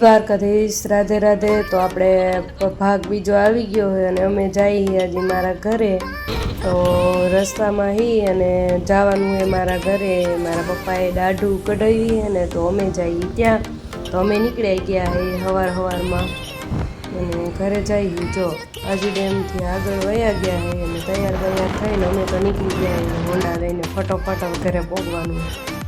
દ્વારકાધીશ રાધે રાધે. તો આપણે ભાગ બીજો આવી ગયો હોય અને અમે જઈએ હજી મારા ઘરે. તો રસ્તામાં હી અને જવાનું એ મારા ઘરે. મારા પપ્પાએ દાઢું કઢાવી અને તો અમે જઈએ ત્યાં. તો અમે નીકળ્યા ગયા હે હવાર હવારમાં. અને ઘરે જઈએ જો. હજી ડેમથી આગળ વયા ગયા હે અને તૈયાર તૈયાર થઈને અમે તો નીકળી ગયા હોન્ડા લઈને ફટોફટ ઘરે પહોંચવાનું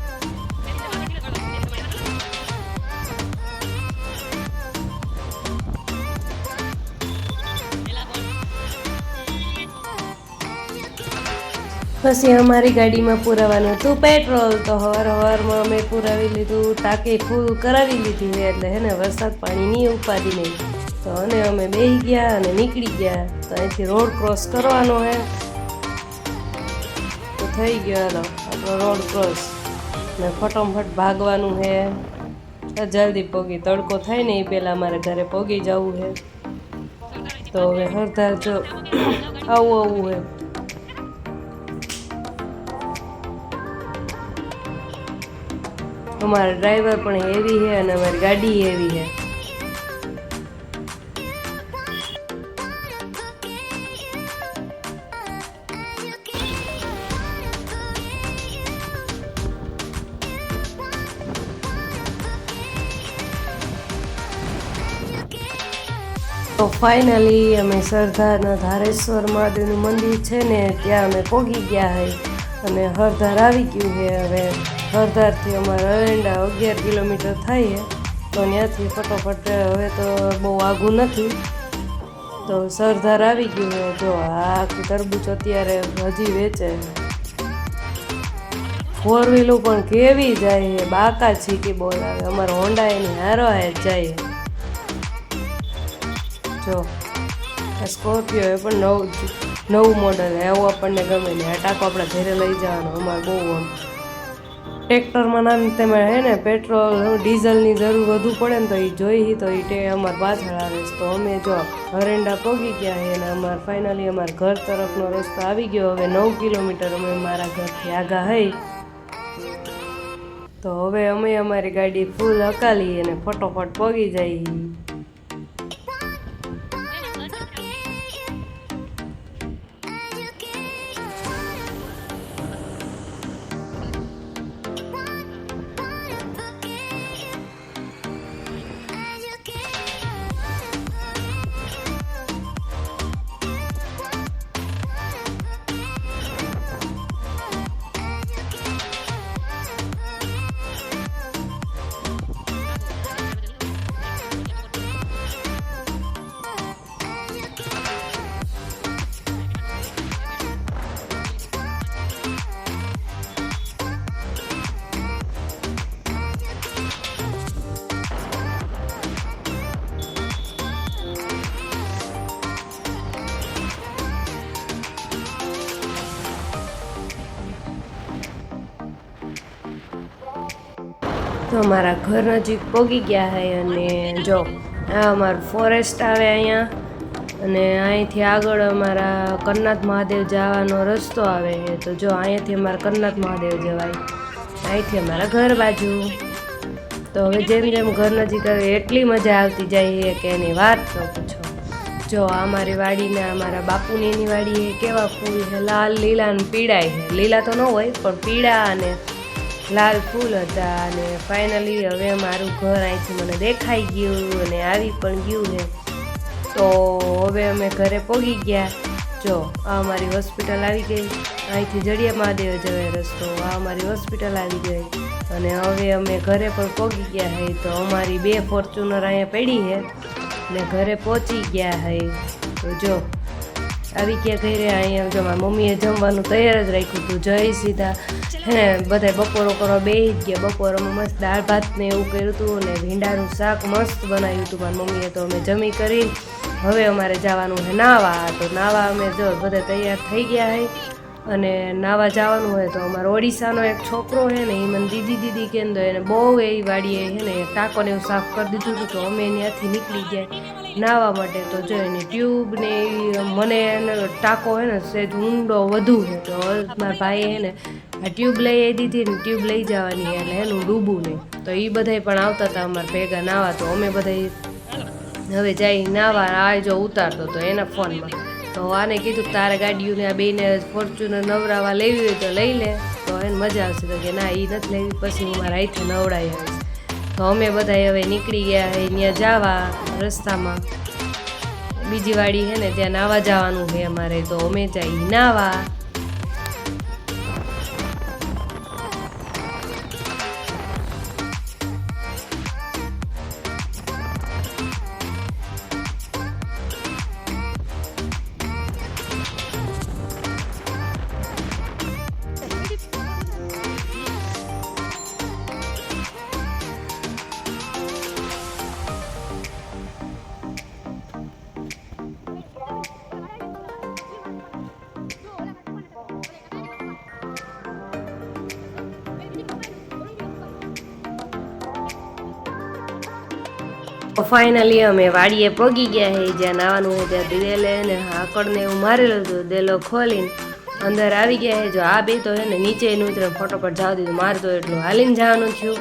પછી અમારી ગાડીમાં પુરાવાનું હતું. પેટ્રોલ તો હવાર હવારમાં અમે પુરાવી લીધું, ટાંકી ફૂલ કરાવી લીધી એટલે હે ને વરસાદ પાણીની ઉપાધિ નહીં. તો અને અમે બેહી ગયા અને નીકળી ગયા. તો અહીંથી રોડ ક્રોસ કરવાનો હે. તો થઈ ગયો હાલો, આપણો રોડ ક્રોસ ને ફટોફટ ભાગવાનું હે. જલ્દી પોગી, તડકો થાય ને એ પહેલાં અમારે ઘરે પોગી જવું છે તો હવે હરધાર જો આવું આવું હે. અમારા ડ્રાઈવર પણ એવી છે અને અમારી ગાડી એવી છે. તો ફાઇનલી અમે સરદારના ધારેશ્વર મહાદેવનું મંદિર છે ને ત્યાં અમે પોગી ગયા હઈ અને હરધાર આવી ગયું છે હવે. હરધારથી અમારા અરંડા અગિયાર કિલોમીટર થાય તો ત્યાંથી ફટોફટ હવે તો બહુ આઘું નથી. તો સરદાર આવી ગયું જો આ તરબૂચ અત્યારે હજી વેચે ફોર વ્હીલું પણ કેવી જાય બાકા છીકી બોલાવે અમારો હોન્ડા એની હારો હાર જાય જો સ્કોર્પિયો એ પણ નવું નવું મોડલ એવું આપણને ગમે ને આ ટાકો આપણે ઘરે લઈ જવાનો. અમારે બહુ આમ ટ્રેક્ટરમાં નામ તમે હે ને પેટ્રોલ, ડીઝલની જરૂર વધુ પડે ને તો એ જોઈ તો એ ટે અમારે પાછળ આવે છે. તો અમે જો હરેન્ડા પોગી ગયા છે અને અમારે ફાઇનલી અમારા ઘર તરફનો રસ્તો આવી ગયો. હવે નવ કિલોમીટર અમે મારા ઘરથી આગા હઈ. તો હવે અમે અમારી ગાડી ફૂલ હકાલી અને ફટોફટ પગી જઈ અમારા ઘર નજીક પહોંચી ગયા છે અને જો, આ અમારું ફોરેસ્ટ આવે અહીંયા. અને અહીંથી આગળ અમારા કરનાથ મહાદેવ જવાનો રસ્તો આવે છે. તો જો અહીંયાથી અમારા કરનાથ મહાદેવ જવાય. અહીંથી અમારા ઘર બાજુ. તો હવે જેમ જેમ ઘર નજીક આવે, એટલી મજા આવતી જાય કે એની વાત ન પૂછો. જો, આ અમારી વાડીને અમારા બાપુની એની વાડી કેવા ફૂલ છે. લાલ, લીલા અને પીળાય છે. લીલા તો ન હોય, પણ પીળા અને લાલ ફૂલ હતા અને ફાઇનલી હવે મારું ઘર અહીંથી મને દેખાઈ ગયું અને આવી પણ ગયું છે. તો હવે અમે ઘરે પહોંચી ગયા. જો, આ અમારી હોસ્પિટલ આવી ગઈ. અહીંથી જડિયા મહાદેવ જવાય રસ્તો. આ અમારી હોસ્પિટલ આવી ગઈ. અને હવે અમે ઘરે પણ પહોંચી ગયા હઈ તો અમારી બે ફોર્ચ્યુનર અહીંયા પડી છે ને ઘરે પહોંચી ગયા હઈ તો જો આવી ગયા ઘરે અહીંયા જો મારી મમ્મીએ જમવાનું તૈયાર જ રાખ્યું હતું, જય સીધા હે બધા બપોરો કરવા બેસી જ ગયા. બપોરમાં મસ્ત દાળ ભાત ને એવું કર્યું હતું અને ભીંડાનું શાક મસ્ત બનાવ્યું હતું મારી મમ્મીએ તો અમે જમી કરી. હવે અમારે જવાનું છે નાવા. તો નાવા અમે જો બધા તૈયાર થઈ ગયા હે. અને નાવા જવાનું હોય તો અમારો ઓડિશાનો એક છોકરો છે ને એ મને દીદી દીદી કેમ એને બહુ એ વાડીએ છે ને ટાંકોને એવું સાફ કરી દીધું હતું તો અમે ત્યાંથી નીકળી ગયા. નાવા માટે તો જો એની ટ્યુબ ને મને એને ટાંકો હે ને સેજ ઊંડો વધુ છે. તો મારા ભાઈએ હે ને આ ટ્યુબ લઈ આવી દીધી ને ટ્યુબ લઈ જવાની એટલે એનું ડૂબું નહીં. તો એ બધાય પણ આવતા હતા અમારે ભેગા નાવા, તો અમે બધા હવે જઈ નાવા, આ જો ઉતારતો તો એના ફોનમાં. તો આને કીધું કે તારે ગાડીઓને આ બેને ફોર્ચ્યુનર નવરાવા લેવી હોય તો લઈ લે. તો એને મજા આવશે તો કે ના એ નથી લેવી, પછી હું મારા અહીંથી નવડાવી તો અમે બધા હવે નીકળી ગયા હે ત્યાં જવા રસ્તામાં. બીજી વાડી છે ને ત્યાં નાવા જવાનું છે અમારે, તો અમે જઈ નાવા. ફાઇનલી અમે વાડીએ પગી ગયા છે જ્યાં નાવાનું હોય ત્યાં દિવેલે ને હાકડને એવું મારેલું હતું. દેલો ખોલીને અંદર આવી ગયા છે જો આ બે તો હે ને નીચે ઉતરે ફટોફટ જાવ દીધું મારે તો એટલું હાલીને જવાનું થયું.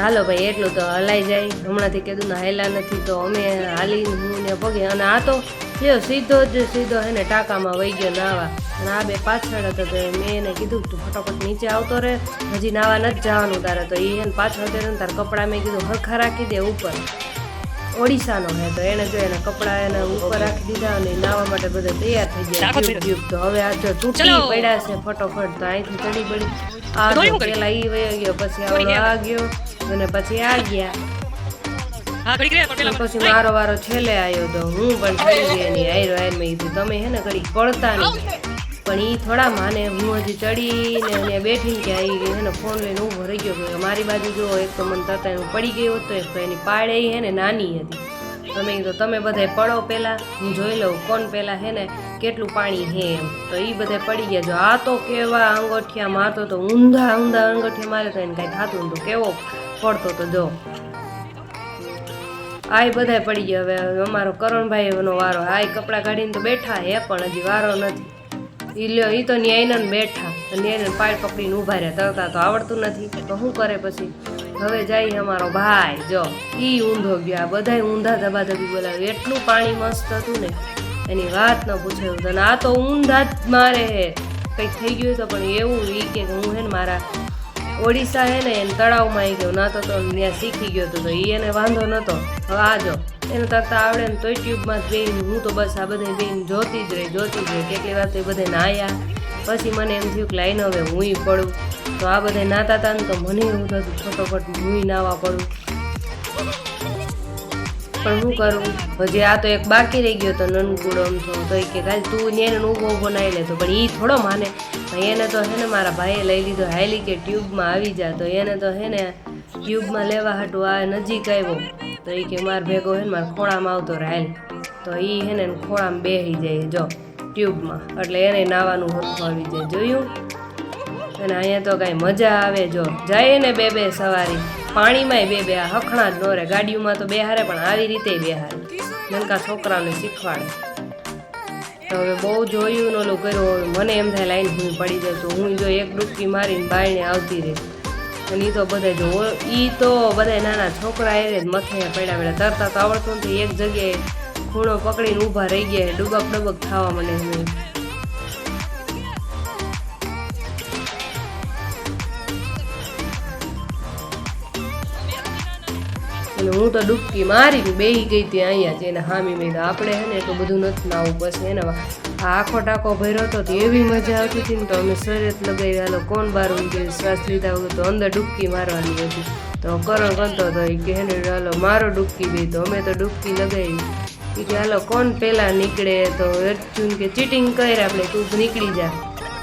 હાલો ભાઈ, એટલું તો હલાઈ જાય. હમણાંથી કીધું ને હાયલા નથી, તો અમે હાલીને હું ને પગે. અને આ તો લ્યો, સીધો જ સીધો હે ને ટાંકામાં વહી ગયો નાવા. અને આ બે પાછળ હતો તો મેં એને કીધું તું ફટોફટ નીચે આવતો રહે, હજી નાવા નથી જવાનું તારે. તો એને પાછળ તારે કપડાં મેં કીધું હરખા રાખી દે ઉપર. ઓડિશાનો હે તો એને જો એના કપડા એના ઉપર રાખી દીધા અને નાવા માટે બધા તૈયાર થઈ ગયા ટ્યુબ ટ્યુબ તો હવે આ જો તૂટી પડ્યા છે ફટોફટ તો અહીંથી ચડી પડી. આ પેલા ઈ વયો ગયો પછી આવડો આ ગયો અને પછી આ ગયા. ગયા પછી મારો વારો છેલ્લે આવ્યો તો હું પણ થઈ ગઈ એની આયરો આયર મેં કીધું તમે હે ને ઘડી પડતા નહીં. પણ એ થોડામાં ને હું હજી ચડીને અને બેઠી કે આવી હે ને ફોન લઈને ઊભો રહી ગયો મારી બાજુ જો એક તો મને તરતા હું પડી ગયો હતો, એક તો એની પાડે હે ને નાની હતી. તમે કીધું તમે બધાય પડો પહેલા હું જોઈ લઉં કોણ પહેલા હે ને કેટલું પાણી હે એમ. તો એ બધાય પડી ગયા. જો આ તો કેવા અંગોઠિયા મારતો તો ઊંધા ઊંધા અંગોઠિયા મારે તો એને કાંઈ થતું નતું કેવો પડતો તો જો. આય બધાય પડી ગયા. હવે અમારો કરણભાઈ નો વારો આય કપડાં કાઢીને તો બેઠા હે, પણ હજી વારો નથી. ઈ લ્યો, ઈ તો ન્યાયનન બેઠા. ન્યાયનન પાડ પકડીને ઊભા રહ્યા. તરતા તો આવડતું નથી. તો શું કરે પછી? હવે જાય અમારો ભાઈ, જો. ઈ ઊંધો ગયો. બધાય ઊંધા ધબાધબી બોલાવે. એટલું પાણી મસ્ત હતું ને. એની વાત ન પૂછે તને આ તો ઊંધા જ મારે હે. કંઈક થઈ ગયું તો પણ એવું ઈ કે હું હે ને મારા ઓડિશા હે ને, એને તળાવમાં આવી ગયો. ના તો ત્યાં શીખી ગયો હતો તો એ એને વાંધો નહોતો હવે આ જો, એને તરતા આવડે ને તોય ટ્યુબમાં જ બેહીને, હું તો બસ આ બધે જઈને જોતી જ રહી, જોતી જ રહી. કેટલી વાર તો એ બધે નાયા. પછી મને એમ થયું કે લાઈને હવે હુંય પડું. તો આ બધે નાતા હતા ને તો મને એવું થતું ફટોફટ હુંય નાવા પડું. પણ શું કરું? હજી આ તો એક બાકી રહી ગયો તો નનકુડો આમ તો કે કાલ તું ને ઊભો નાઈ લેતો પણ એ થોડો માને. એને તો હે ને મારા ભાઈએ લઈ લીધો હાલી કે ટ્યુબમાં આવી જા. તો એને તો હે ને ટ્યુબમાં લેવા હાટું આ નજીક આવ્યો. તો એ કે માર ભેગો હે ને મારા ખોળામાં આવતો રાયલ તો એ હે ને ખોળામાં બેસી જાય જો ટ્યુબમાં. એટલે એને નાવાનું હરખું આવી જાય. જોયું? અને અહીંયા તો કાંઈ મજા આવે જો. જાય ને બે બે સવારી. પાણીમાંય બે બે હખણા જ નો રહે. ગાડીઓમાં તો બેહારે પણ આવી રીતે બેહારે. નનકા છોકરાઓને શીખવાડે. હવે બહુ જોયું ઓલું કર્યું મને એમ થાય લાઈન હું પડી જાય તો હું જો એક ડૂબકી મારીને બાળને આવતી રહી. અને એ તો બધા જો એ તો બધા નાના છોકરા એ મથે પડ્યા પડ્યા તરતા તો આવડતું નથી, એક જગ્યાએ ખૂણો પકડીને ઊભા રહી ગયા, ડૂબક ડબક થવા મને અને હું તો ડૂબકી મારી બેહી ગઈ હતી અહીંયા એને હામી મેં આપણે હે ને એટલું બધું નથી નાવું પછી એને આખો ટાંકો ભર્યો હતો તો એવી મજા આવતી હતી ને તો અમે શરીર લગાવી, હાલો કોણ ઊંઘી ગયું શ્વાસ લીધા વગર તો અંદર ડૂબકી મારવાની હતી. તો કરણ કરતો હતો એ કે હેને હાલો મારો ડૂબકી બે તો અમે તો ડૂબકી લગાવી. એ કે હાલો કોણ પહેલાં નીકળે તો અર્જુન કે ચીટિંગ કર આપણે, તું નીકળી જા.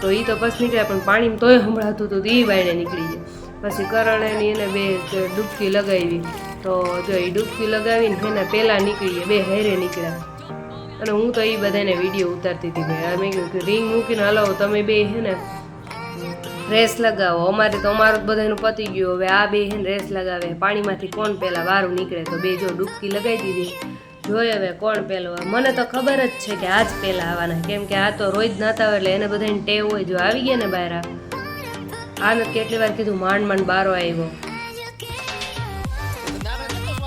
તો એ તો બસ નીકળ્યા, પણ પાણીમાં તોય સંભળાતું હતું તો એ બાયણે નીકળી જાય પછી કરણે એની એને બે ડૂબકી લગાવી. તો જો એ ડૂબકી લગાવીને એના પહેલાં નીકળીએ, બે હેરે નીકળ્યા. અને હું તો એ બધાને વીડિયો ઉતારતી હતી ભાઈ. મેં કીધું કે રિંગ મૂકીને હલાવો તમે બે હે ને રેસ લગાવો. અમારે તો અમારું બધાનું પતી ગયું. હવે આ બે હે ને રેસ લગાવે. પાણીમાંથી કોણ પહેલાં વારું નીકળે? તો બે જો ડૂબકી લગાવી દીધી. જોઈએ હવે કોણ પહેલો? મને તો ખબર જ છે કે આ જ પહેલાં આવવાના. કેમ કે આ તો રોજ નાતા હોય એટલે એને બધાને ટેવ હોય. જો આવી ગયા ને બહાર આને કેટલી વાર કીધું, માંડ માંડ બારો આવ્યો.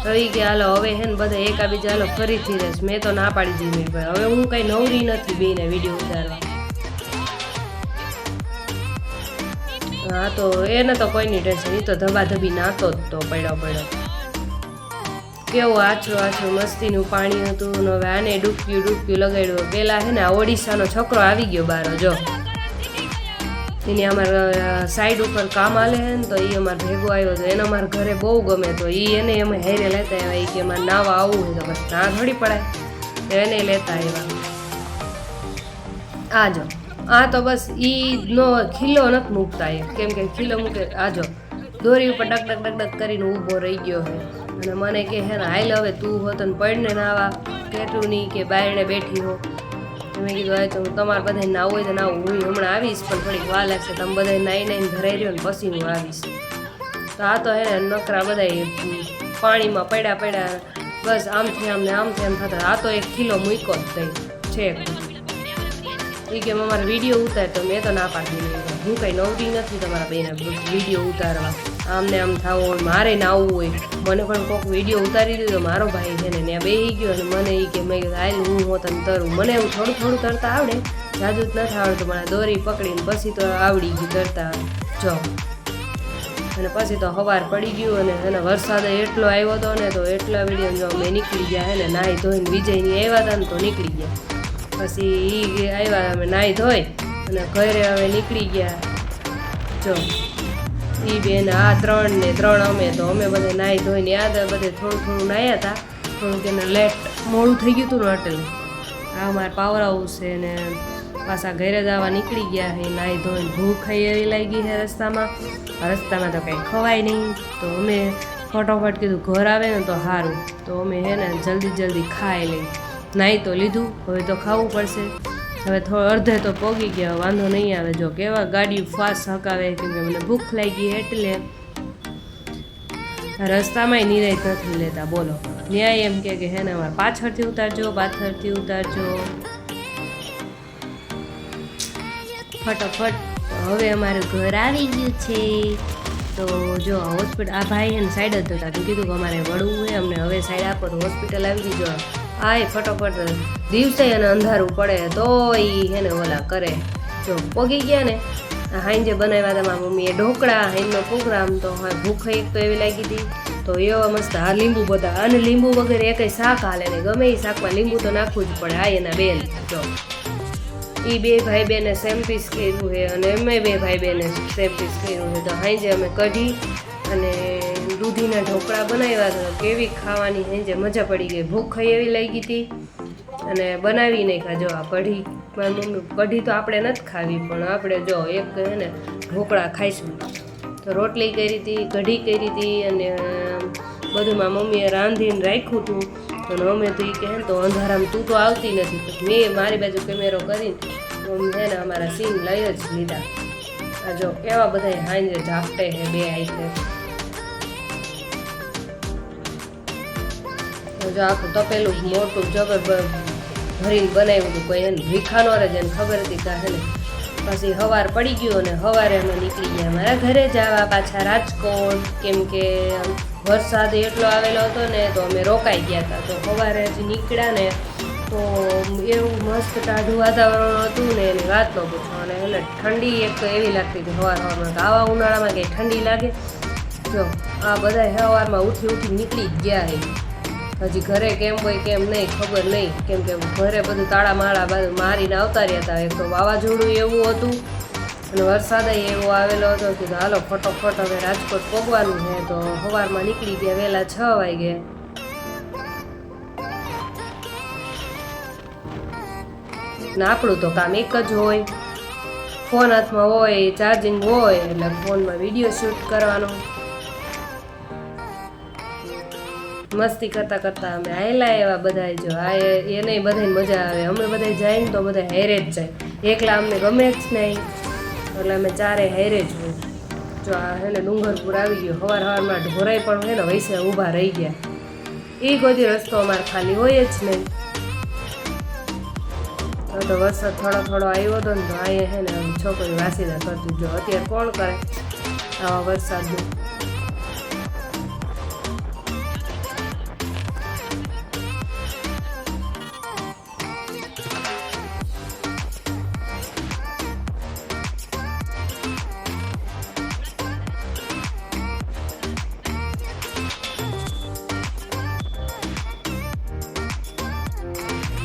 તો ગયા, હાલો, હવે હે ને બધા એકાબીજા, હાલો, ફરીથી રહેશ મેં તો ના પાડી દીધી મેં ભાઈ હવે હું કઈ નવરી નથી બેને વીડિયો ઉતારવા. હા, તો એને તો કોઈની ટેન્શન એ તો ધબાધબી નાતો જ તો પડ્યો પડ્યો. કેવું આછું આછું મસ્તીનું પાણી હતું ને હવે આને ડૂબક્યું ડૂબક્યું લગાડ્યું. પેલા હે ને ઓડિશાનો છોકરો આવી ગયો બારો, જો. એની અમારા સાઈડ ઉપર કામ આલે હે ને તો એ અમારે ભેગો આવ્યો તો એને અમારા ઘરે બહુ ગમે તો એ એને અમે હેરે લેતા આવ્યા એ કે અમારે નાવા આવવું હોય તો બસ ના થોડી પડાય. તો એને લેતા આવ્યા. આ જો, આ તો બસ ઈ નો ખીલો નથી મૂકતા એ. કેમ કે ખીલો મૂકે, આ જો, દોરી ઉપર ડક ડક ડક ડક કરીને ઊભો રહી ગયો હે અને મને કે હે ને, હાલ હવે તું હોત ને પડને નાવા કેટલું નહીં કે બાયણે બેઠી હો. મેં કીધું આ તો તમારે બધાને નાવું હોય તો નાવું. હું હમણાં આવીશ, પણ થોડીક વાર લાગશે. તમે બધા નાઈ નાઈને ઘરે રહ્યો ને પછી હું આવીશ. તો આ તો હે નકરા બધા પાણીમાં પડ્યા પડ્યા, બસ આમથી આમ ને આમથી આમ થતા. આ તો એક કિલો મૂક્યો જ થઈ છે. એ કે અમારે વીડિયો ઉતાર તો મેં તો ના પાડી હું કંઈ નવરી નથી તમારા બેના વીડિયો ઉતારવા. આમને આમ થવું હોય મારે ના આવવું હોય. મને પણ કોઈક વીડિયો ઉતારી દીધો મારો ભાઈ છે ને, ત્યાં બેસી ગયો અને મને એ કે, મેં હાલ હું હોતન તરું. મને એવું થોડું થોડું તરતા આવડે. જાજુ જ નથી આવડતું મને દોરી પકડીને પછી તો આવડી ગયું તરતા જો. અને પછી તો હવાર પડી ગયું અને એને વરસાદ એટલો આવ્યો હતો ને, તો એટલા વીડિયો જો અમે નીકળી ગયા હે ને, નાહી ધોઈને વિજયની આવ્યા હતા ને તો નીકળી ગયા. પછી એ આવ્યા અમે નાહી ધોઈ અને ઘરે હવે નીકળી ગયા. જો. એ બેન, આ ત્રણ ને ત્રણ અમે તો, અમે બધે નાહી ધોઈને યાદ બધે થોડું થોડું નાહ્યા હતા થોડુંક એને લેટ મોડું થઈ ગયું હતું ને અટલ આ મારે પાવર હાઉસ છે ને પાછા ઘરે જવા નીકળી ગયા છે નાહી ધોઈને ભૂખ એવી લાગી છે રસ્તામાં. રસ્તામાં તો કંઈ ખવાય નહીં. તો અમે ફટોફટ કીધું, ઘર આવે ને તો સારું તો અમે હે ને જલ્દી જલ્દી ખાઈ લઈ. નાહી તો લીધું, હવે તો ખાવું પડશે. હવે થોડો અડધે તો પોગી ગયા, વાંધો નહીં આવે. જો કેવા ગાડી ફાસ્ટ હકાવે, કેમ કે મને ભૂખ લાગી એટલે રસ્તામાંય નિરાય નથી લેતા. બોલો. ન્યાય એમ કે હે ને, અમારે પાછળથી ઉતારજો પાછળથી ઉતારજો. ફટાફટ. હવે અમારું ઘર આવી ગયું છે. તો જો હોસ્પિટલ, આ ભાઈ એને સાઈડ જ હતા કીધું કે અમારે વળવું હોય અમને હવે સાઈડ આપો તો હોસ્પિટલ આવી ગઈ જો એ ફટોફટ દિવસે એને અંધારું પડે તો એને ઓલા કરે. જો પોગી ગયા ને હાંજે બનાવ્યા હતા મારા મમ્મીએ ઢોકળા હાઈનો પ્રોગ્રામ તો હા ભૂખ એક તો એવી લાગી હતી. તો એવા મસ્ત આ લીંબુ બધા, અને લીંબુ વગર એક શાક હાલે ને ગમે એ શાકમાં લીંબુ તો નાખવું જ પડે, આ એના બેન. જો. એ બે ભાઈ બેને સેમ પીસ કર્યું છે, અને અમે બે ભાઈ બેને સેમ પીસ કર્યું છે. તો હાંજે અમે કઢી અને દૂધીના ઢોકળા બનાવ્યા હતા કેવી ખાવાની હાંજે મજા પડી ગઈ. ભૂખ ખાઈ એવી લાગી હતી અને બનાવી નહીં ખાજો આ કઢી. મારી મમ્મી કઢી તો આપણે નથી ખાવી, પણ આપણે જો એક હે ને ઢોકળા ખાઈશું. તો રોટલી કરી હતી, કઢી કરી હતી અને બધું મારી મમ્મીએ રાંધીને રાખ્યું હતું. અને અમે તો એ કહે ને તો અંધારામાં તું તો આવતી નથી. મેં મારી બાજુ કેમેરો કરીને તો છે ને અમારા સીન લઈ જ લીધા. આ જો કેવા બધા હાંજે ઝાપટે છે બે આઈતે જો આખું તપેલું મોટું જબર ભરીને બનાવ્યું હતું, કોઈ એને ભીખાનો રહે જેને ખબર હતી કે હે પછી હવાર પડી ગયો અને હવારે અમે નીકળી ગયા. મારા ઘરે જવા પાછા રાજકોટ, કેમ કે વરસાદ એટલો આવેલો હતો ને, તો અમે રોકાઈ ગયા હતા. તો સવારે હજી નીકળ્યા ને, તો એવું મસ્ત ટાઢું વાતાવરણ હતું ને, એની વાત ન પૂછો. અને એટલે ઠંડી એક તો એવી લાગતી હતી સવાર સવારમાં આવા ઉનાળામાં કંઈ ઠંડી લાગે? જો, આ બધા સવારમાં ઉઠી ઉઠી નીકળી ગયા એ હજી ઘરે કેમ હોય, કેમ નહીં, ખબર નહીં. કેમ કે ઘરે બધું તાળા માળા મારીને આવતા રહ્યા હતા. એક તો વાવાઝોડું એવું હતું અને વરસાદ એવો આવેલો હતો કે હાલો, ફટોફટ હવે રાજકોટ પોગવાનું છે. તો સવારમાં નીકળી ગયા વહેલા છ વાગે. ને આપણું તો કામ એક જ હોય. ફોન હાથમાં હોય ચાર્જિંગ હોય, એટલે ફોનમાં વીડિયો શૂટ કરવાનો. મસ્તી કરતા કરતા અમે આયેલા એવા બધા જો. આ એને બધાને મજા આવે. અમે બધા જાય તો બધા હેરે જ જાય. એકલા અમને ગમે જ નહીં. એટલે અમે ચારે હેરે જ હોય. જો આ હે ને ડુંગરપુર આવી ગયો. સવાર સવારમાં ઢોરાઈ પણ હોય ને વૈસે ઊભા રહી ગયા. એ બધી રસ્તો અમારે ખાલી હોય જ નહીં. તો વરસાદ થોડો થોડો આવ્યો હતો ને તો અહીંયા હે ને છોકરી વાસીદા કરતી. જો અત્યારે કોણ કરે આવા વરસાદનું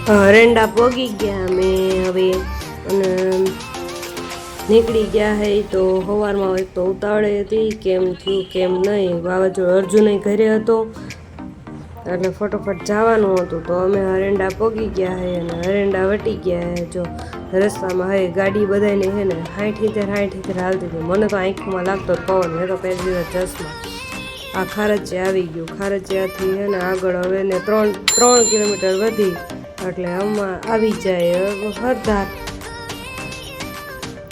હરેંડા પોગી ગયા અમે હવે અને નીકળી ગયા હે તો સવારમાં એક તો ઉતાવળે હતી, કેમ થયું, કેમ નહીં, વાવાઝોડું અર્જુન ઘરે હતો એટલે ફટોફટ જવાનું હતું. તો અમે હરેંડા પોગી ગયા હે અને હરેંડા વટી ગયા હે. જો રસ્તામાં હે, ગાડી બધાને હે ને હાઠ હિતેર હાઠ હિતેર હાલતી હતી. મને તો આંખમાં લાગતો પવન. મેં તો પહેલી દિવસ ચશ્મા. આ ખારચે આવી ગયું. ખારચિયાથી હે ને આગળ હવે ને ત્રણ ત્રણ કિલોમીટર વધી એટલે આમાં આવી જાય હરધાર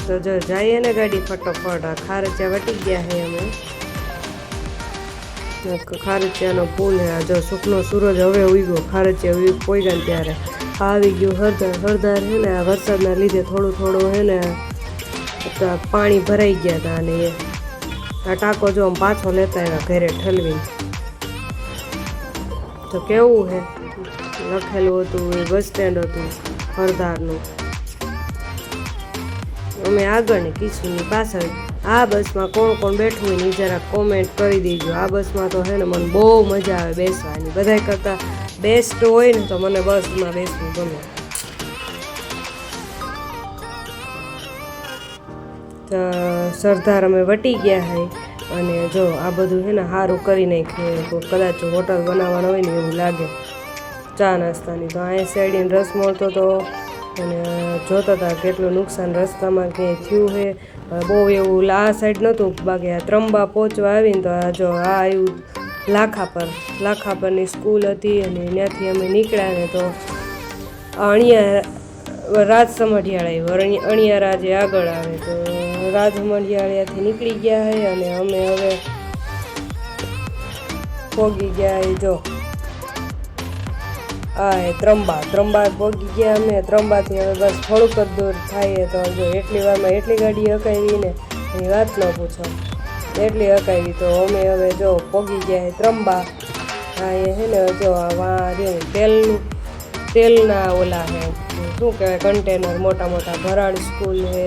તો જો જઈએ ને ગાડી ફટોફટ. આ ખારચિયા વટી ગયા છે અમે. ખારચિયાનો પુલ હે. જો સુખનો સૂરજ હવે ઉગ્યો. ખારચિયા ઉગ પોઈગા ત્યારે. આવી ગયું હરધાર હરધાર હે ને, આ વરસાદના લીધે થોડું થોડું હે ને પાણી ભરાઈ ગયા હતા અને એ. આ ટાંકો જો આમ પાછો લેતા એના ઘરે ઠલવીને. તો કેવું હે? લખેલું હતું, એ બસ સ્ટેન્ડ હતું હરદારનું અમે આગળ કિશુની પાછળ આ બસમાં કોણ કોણ બેઠું હોય ને જરા કોમેન્ટ કરી દેજો. આ બસમાં તો હે ને મને બહુ મજા આવે બેસવાની. બધાય કરતાં બેસ્ટ હોય ને તો મને બસમાં બેસવું ગમે. તો સરદાર અમે વટી ગયા hay અને જો આ બધું છે ને સારું કરી નાખ્યું. કદાચ હોટલ બનાવવાનો હોય ને એવું લાગે. ચા નાસ્તાની તો અહીંયા શેરડીને રસ મળતો હતો અને જોતા હતા કેટલું નુકસાન રસ્તામાં ક્યાંય થયું છે બહુ એવું આ સાઈડ નહોતું, બાકી આ ત્રંબા પહોંચવા આવીને તો આ જો આ આવ્યું લાખા પર, લાખા પરની સ્કૂલ હતી અને ત્યાંથી અમે નીકળ્યા ને તો અણિયા રાજ સમઢિયાળા અણિયા રાજે આગળ આવે તો રાજ સમઢિયાળિયાથી નીકળી ગયા છે અને અમે હવે પોગી ગયા એ જો. હા ત્રંબા ત્રંબા પોગી ગયા અમે ત્રંબાથી હવે બસ થોડુંક જ દૂર થાય તો જો એટલી વારમાં એટલી ગાડી હકાવી ને એની વાત ન પૂછો. એટલી હકાવી તો અમે હવે જો પોગી ગયા ત્રંબા. હા એ હે ને જો વા રહ્યું તેલનું તેલના ઓલા હે, શું કહેવાય કન્ટેનર મોટા મોટા ભરાડ સ્કૂલ હે.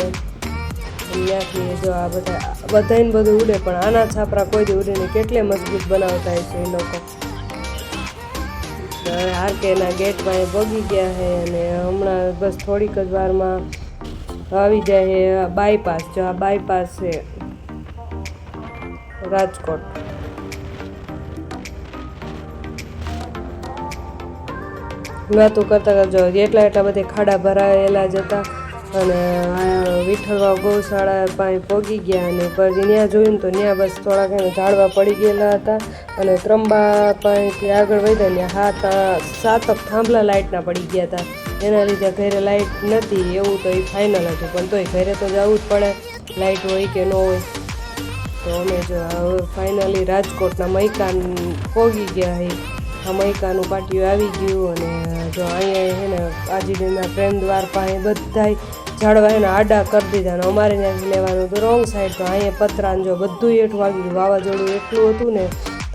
ત્યાંથી જો આ બધા બધાને બધું ઉડે, પણ આના છાપરા કોઈ દી ઉડીને કેટલે મજબૂત બનાવતા હોય છે એ લોકો. હવે આરકેના ગેટમાં એ ભોગી ગયા છે અને હમણાં બસ થોડીક જ વારમાં આવી જાય છે બાયપાસ જો આ બાયપાસ છે રાજકોટ. વાતો કરતા કરતા જો એટલા એટલા બધે ખાડા ભરાયેલા જ હતા. અને વિઠ્ઠલવાવ ગૌશાળા પાસે પહોંચી ગયા અને પછી ત્યાં જોયું તો ત્યાં બસ થોડાક એને ઝાડવા પડી ગયેલા હતા અને ત્રંબા પાસેથી આગળ વધ્યા ને હાથ સાતક થાંભલા લાઇટના પડી ગયા હતા. એના લીધે ઘરે લાઇટ નથી એવું તો એ ફાઇનલ હતું. પણ તોય ઘરે તો જવું જ પડે, લાઇટ હોય કે ન હોય. તો અમે જો ફાઇનલી રાજકોટના મૈકાન પોગી ગયા હે. આ મૈકાનું પાટિયું આવી ગયું અને, જો અહીંયા છે ને આજીડીના પ્રેમ દ્વાર પાસે બધાય ઝાડવા એના આડા કરી દીધા અને અમારે ત્યાંથી લેવાનું હતું રોંગ સાઈડ તો અહીંયા પતરાને જો બધું હેઠું વાગી ગયું. વાવાઝોડું એટલું હતું ને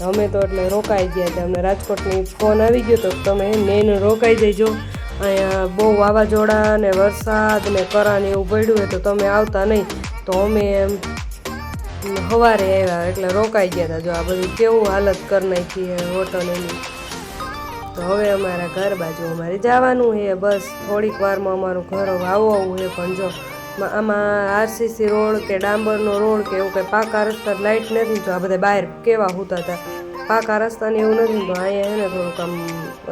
અમે તો એટલે રોકાઈ ગયા હતા. અમને રાજકોટની ફોન આવી ગયો તો તમે મેન રોકાઈ જઈજો અહીંયા બહુ વાવાઝોડા ને વરસાદ ને કરા ને એવું પડ્યું હોય તો તમે આવતા નહીં. તો અમે એમ સવારે આવ્યા એટલે રોકાઈ ગયા હતા. જો આ બધું કેવું હાલત કરી નાખી હોટલ એની. તો હવે અમારા ઘર બાજુ અમારે જવાનું છે. બસ થોડીક વારમાં અમારું ઘર વાવવું છે. પણ જો આમાં આરસીસી રોડ કે ડાંબરનો રોડ કે એવું કંઈ પાકા રસ્તા લાઇટ નથી. તો આ બધા બહાર કેવા હોતા હતા પાકા રસ્તાને એવું નથી. તો અહીંયા છે ને થોડુંક આમ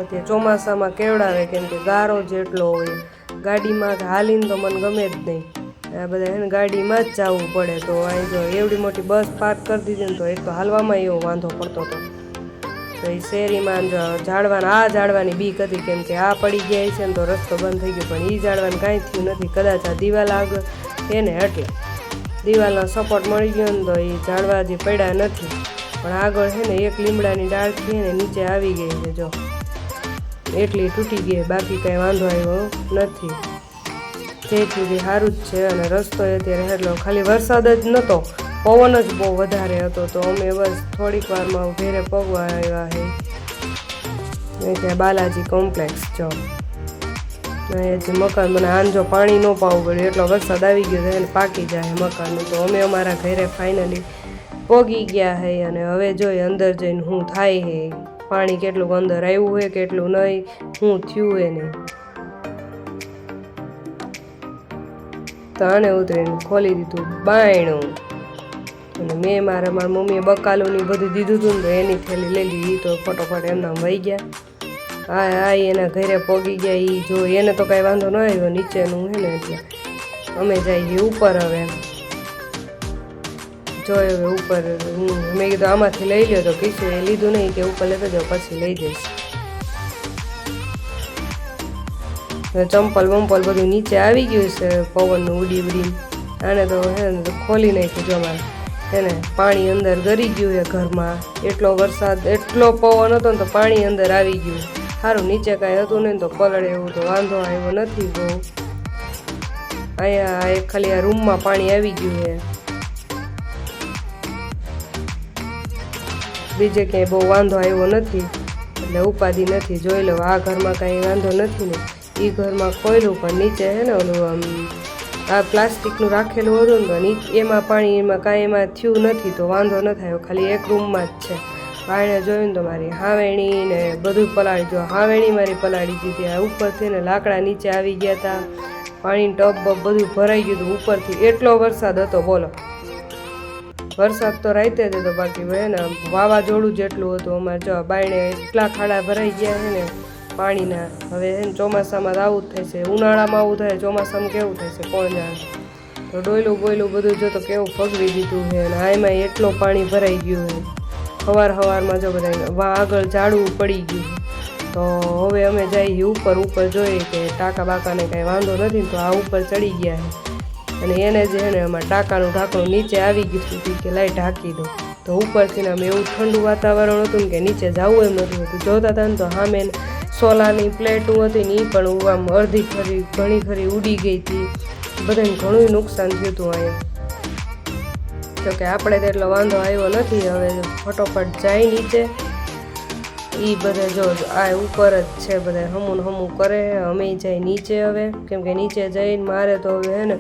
અત્યારે ચોમાસામાં કેવડાવે કેમ કે ગારો જેટલો હોય. ગાડીમાં હાલીને તો મને ગમે જ નહીં. આ બધા એને ગાડીમાં જ જવું પડે. તો અહીં જો એવડી મોટી બસ પાર્ક કરી દીધી ને તો એક તો હાલવામાં એવો વાંધો પડતો હતો તો એ શેરીમાં જો ઝાડવાના આ ઝાડવાની બીક હતી કેમ કે આ પડી ગયા છે ને તો રસ્તો બંધ થઈ ગયો. પણ એ ઝાડવાનું કાંઈ થયું નથી. કદાચ આ દિવાલ આગળ એને એટલે દિવાલનો સપોર્ટ મળી ગયો ને તો એ ઝાડવા હજી પડ્યા નથી. પણ આગળ છે ને એક લીમડાની ડાળથી ને નીચે આવી ગઈ છે જો. એટલી તૂટી ગઈ બાકી કાંઈ વાંધો આવ્યો નથી. તેથી સારું જ છે અને રસ્તો અત્યારે એટલો ખાલી વરસાદ જ નહોતો. પવન જ બહુ વધારે હતો તો અમે બસ થોડીક વારમાં ઘેરે પગવા આવ્યા હે. ત્યાં બાલાજી કોમ્પ્લેક્સ જો જે મકાન મને આન જો પાણી ન પાવું પડ્યું એટલો વરસાદ આવી ગયો છે અને પાકી જાય મકાનનું તો અમે અમારા ઘરે ફાઇનલી પોગી ગયા હે અને હવે જોઈએ અંદર જઈને શું થાય હે. પાણી કેટલું અંદર આવ્યું હે, કેટલું નહીં શું થયું હે નહીં તો આને ઉતરીને ખોલી દીધું બાયણું. અને મેં મારા મારા મમ્મીએ બકાલું બધું દીધું હતું ને એની થેલી લઈ લીધી. તો ફટોફટ એમના વહી ગયા. હા હા એના ઘરે પોગી ગયા. એ જો એને તો કાંઈ વાંધો ન આવ્યો. નીચેનું હે ને એટલે અમે જઈએ ઉપર હવે. જોયો હવે ઉપર હું મેં કીધું આમાંથી લઈ લ્યો તો કીધું એ લીધું નહીં કે ઉપર લેતો જાઓ પછી લઈ જઈશ. ચંપલ વંપલ બધું નીચે આવી ગયું છે, પવનનું ઉડી ઉડી આને તો હે ખોલી નાખ્યું જો અમારે. હે ને પાણી અંદર ગરી ગયું એ ઘરમાં. એટલો વરસાદ, એટલો પવન હતો ને તો પાણી અંદર આવી ગયું. સારું નીચે કાંઈ હતું નહીં તો પલળે એવું તો વાંધો આવ્યો નથી બહુ. અહીંયા એક ખાલી આ રૂમમાં પાણી આવી ગયું છે. બીજે ક્યાંય બહુ વાંધો આવ્યો નથી. એટલે ઉપાધિ નથી. જોઈ લો, આ ઘરમાં કાંઈ વાંધો નથી ને. એ ઘરમાં ખોયલું પણ નીચે હે ને ઓલું આમ આ પ્લાસ્ટિકનું રાખેલું હતું ને નીચે એમાં પાણી, એમાં કાંઈ એમાં થયું નથી તો વાંધો ન થયો. ખાલી એક રૂમમાં જ છે. બાયણે જોયું ને તો મારી હાવેણી ને બધું પલાળી જો હાવેણી મારી પલાળી દીધી. આ ઉપરથી ને લાકડા નીચે આવી ગયા હતા પાણીનું ટબ બબ બધું ભરાઈ ગયું હતું. ઉપરથી એટલો વરસાદ હતો, બોલો. વરસાદ તો રાતે જ હતો. બાકી ને વાવાઝોડું જેટલું હતું, અમારે જો બાયણે એટલા ખાડા ભરાઈ ગયા છે ને પાણીના હવે એને ચોમાસામાં તો આવું જ થાય છે, ઉનાળામાં આવું થાય, ચોમાસામાં કેવું છે, કોણ જાણે? તો ડોયલું બોયલું બધું જો તો કેવું ફગવી દીધું છે અને આમાં એટલો પાણી ભરાઈ ગયું છે. હવાર હવારમાં જો બધા વા આગળ ઝાડવું પડી ગયું તો હવે અમે જઈએ ઉપર ઉપર જોઈએ કે ટાંકા બાકાને કાંઈ વાંધો નથી તો આ ઉપર ચડી ગયા છે. અને એને જે એને એમાં ટાંકાનું ઢાંકણું નીચે આવી ગયું હતું કે લાઈ ઢાંકી દો તો ઉપરથી અમે એવું ઠંડુ વાતાવરણ હતું ને કે નીચે જવું એમ નથી હોતું. જોતા હતા ને તો સામે સોલારની પ્લેટું હતી ને એ પણ આમ અડધી ખરી, ઘણી ખરી ઉડી ગઈ હતી. બધાને ઘણું નુકસાન થયું હતું અહીંયા. તો કે આપણે તો એટલો વાંધો આવ્યો નથી, હવે ફટોફટ જાય નીચે. એ બધા જો આ ઉપર જ છે બધા હમું હમું કરે, અમે જાય નીચે હવે. કેમ કે નીચે જઈને મારે તો હવે હે ને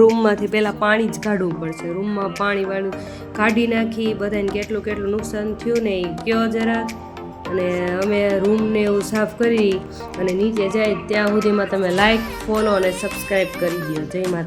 રૂમમાંથી પહેલાં પાણી જ કાઢવું પડશે. રૂમમાં પાણી વાળું કાઢી નાખી, બધાને કેટલું કેટલું નુકસાન થયું ને એ કયો જરા અને અમે રૂમને એવું સાફ કરી અને નીચે જાય ત્યાં સુધીમાં તમે લાઈક ફોલો અને સબસ્ક્રાઈબ કરી દો જય માતા